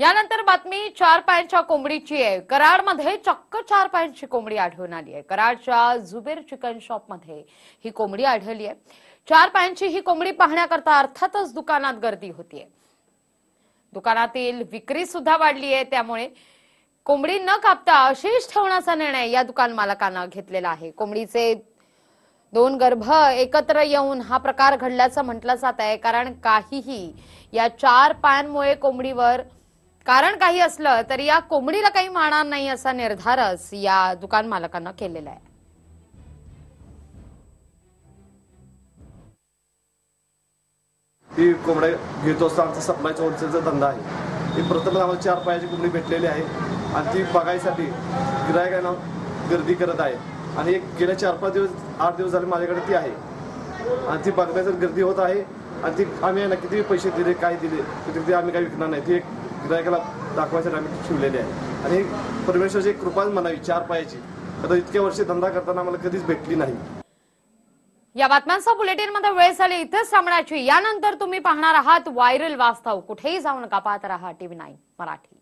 यानंतर बातमी चार पायांच्या कोंबडीची आहे. कराडमध्ये चक्क चार पायांची कोंबडी आढळून आली आहे. कराडच्या जुबेर चिकन शॉपमध्ये ही कोंबडी आढळली आहे. चार पायांची ही कोंबडी पाहण्याकरता अर्थातच दुकानात गर्दी होतीये. दुकानातील विक्री सुद्धा वाढली आहे. त्यामुळे कोंबडी न कापता अशीच ठेवण्याचा निर्णय या दुकान मालकानं घेतलेला आहे. कोंबडीचे दोन गर्भ एकत्र येऊन हा प्रकार घडल्याचं म्हटलं जात आहे. कारण काहीही या चार पायांमुळे कोंबडीवर कारण काही असलं तरी या कोंबडीला काही मारणार नाही असा निर्धारच या दुकान मालकांना केलेला आहे. ती कोंबड्या घेतो असतो आमचा सप्लायचा होलसेलचा धंदा आहे. ती प्रथम आम्हाला चार पायाची कोंबडी भेटलेली आहे. आणि ती बघायसाठी गिरायकांना गर्दी करत आहे. आणि एक गेल्या चार पाच दिवस आठ दिवस झाले माझ्याकडे ती आहे. आणि ती बघण्यासाठी गर्दी होत आहे. आणि ती आम्ही नक्की किती पैसे दिले काय दिले तरी ते आम्ही काही विकणार नाही. ती एक गिरायकाला दाखवायसाठी आम्ही ठेवलेले आहे. आणि परमेश्वरची कृपाच म्हणावी चार पायाची आता इतक्या वर्षे धंदा करताना आम्हाला कधीच भेटली नाही. या बातम्यांचा बुलेटिनमध्ये वेळ झाली इथेच थांबण्याची यानंतर तुम्ही पाहणार आहात व्हायरल वास्तव. कुठेही जाऊ नका पाहत राहा टीव्ही नाईन मराठी.